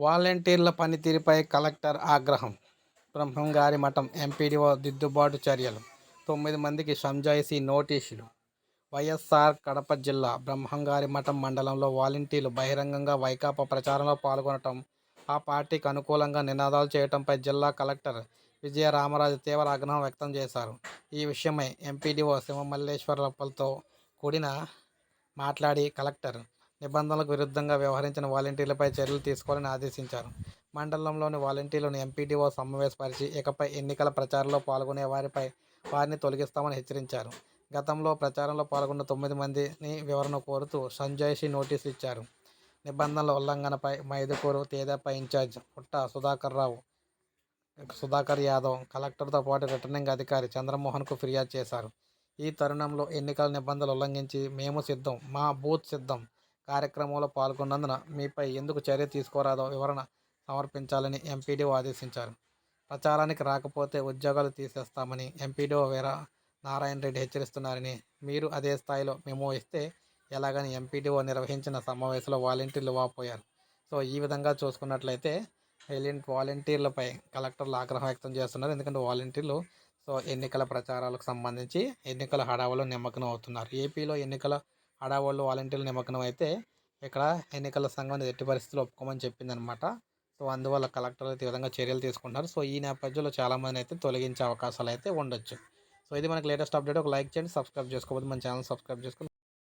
వాలంటీర్ల పనితీరుపై కలెక్టర్ ఆగ్రహం. బ్రహ్మంగారి మఠం ఎంపీడీఓ దిద్దుబాటు చర్యలు. తొమ్మిది మందికి సంజాయిషీ నోటీసులు. వైఎస్ఆర్ కడప జిల్లా బ్రహ్మంగారి మఠం మండలంలో వాలంటీర్లు బహిరంగంగా వైకాపా ప్రచారంలో పాల్గొనటం ఆ పార్టీకి అనుకూలంగా నినాదాలు చేయటంపై జిల్లా కలెక్టర్ విజయ రామరాజు తీవ్ర ఆగ్రహం వ్యక్తం చేశారు. ఈ విషయమై ఎంపీడీఓ శివమల్లేశ్వరప్పలతో కూడిన మాట్లాడి కలెక్టర్ నిబంధనలకు విరుద్ధంగా వ్యవహరించిన వాలంటీర్లపై చర్యలు తీసుకోవాలని ఆదేశించారు. మండలంలోని వాలంటీర్లను ఎంపీడీఓ సమావేశపరిచి ఇకపై ఎన్నికల ప్రచారంలో పాల్గొనే వారిపై వారిని తొలగిస్తామని హెచ్చరించారు. గతంలో ప్రచారంలో పాల్గొన్న తొమ్మిది మందిని వివరణ కోరుతూ సంజాయిషి నోటీసు ఇచ్చారు. నిబంధనల ఉల్లంఘనపై మైదుకూరు తేదపై ఇన్ఛార్జ్ పుట్ట సుధాకర్ రావు సుధాకర్ యాదవ్ కలెక్టర్తో పాటు రిటర్నింగ్ అధికారి చంద్రమోహన్కు ఫిర్యాదు చేశారు. ఈ తరుణంలో ఎన్నికల నిబంధనలు ఉల్లంఘించి మేము సిద్ధం మా బూత్ సిద్ధం కార్యక్రమంలో పాల్గొన్నందున మీపై ఎందుకు చర్య తీసుకోరాదో వివరణ సమర్పించాలని ఎంపీడీఓ ఆదేశించారు. ప్రచారానికి రాకపోతే ఉద్యోగాలు తీసేస్తామని ఎంపీడీఓ వీర నారాయణ రెడ్డి హెచ్చరిస్తున్నారని మీరు అదే స్థాయిలో మెమో ఇస్తే ఎలాగని ఎంపీడీఓ నిర్వహించిన సమావేశంలో వాలంటీర్లు వాపోయారు. సో ఈ విధంగా చూసుకున్నట్లయితే ఎలింట్ వాలంటీర్లపై కలెక్టర్లు ఆగ్రహం వ్యక్తం చేస్తున్నారు. ఎందుకంటే వాలంటీర్లు సో ఎన్నికల ప్రచారాలకు సంబంధించి ఎన్నికల హడావులో నిమ్మగ్నం అవుతున్నారు. ఏపీలో ఎన్నికల ఆడవాళ్ళు వాలంటీర్లు నిమగ్నం అయితే ఇక్కడ ఎన్నికల సంఘం ఎట్టి పరిస్థితులు ఒప్పుకోమని చెప్పిందనమాట సో అందువల్ల కలెక్టర్ అయితే ఈ విధంగా చర్యలు తీసుకుంటున్నారు. సో ఈ నేపథ్యంలో చాలామంది అయితే తొలగించే అవకాశాలు అయితే ఉండొచ్చు. సో ఇది మనకి లేటెస్ట్ అప్డేట్. ఒక లైక్ చేయండి సబ్స్క్రైబ్ చేసుకోకపోతే మన ఛానల్ సబ్స్క్రైబ్ చేసుకుని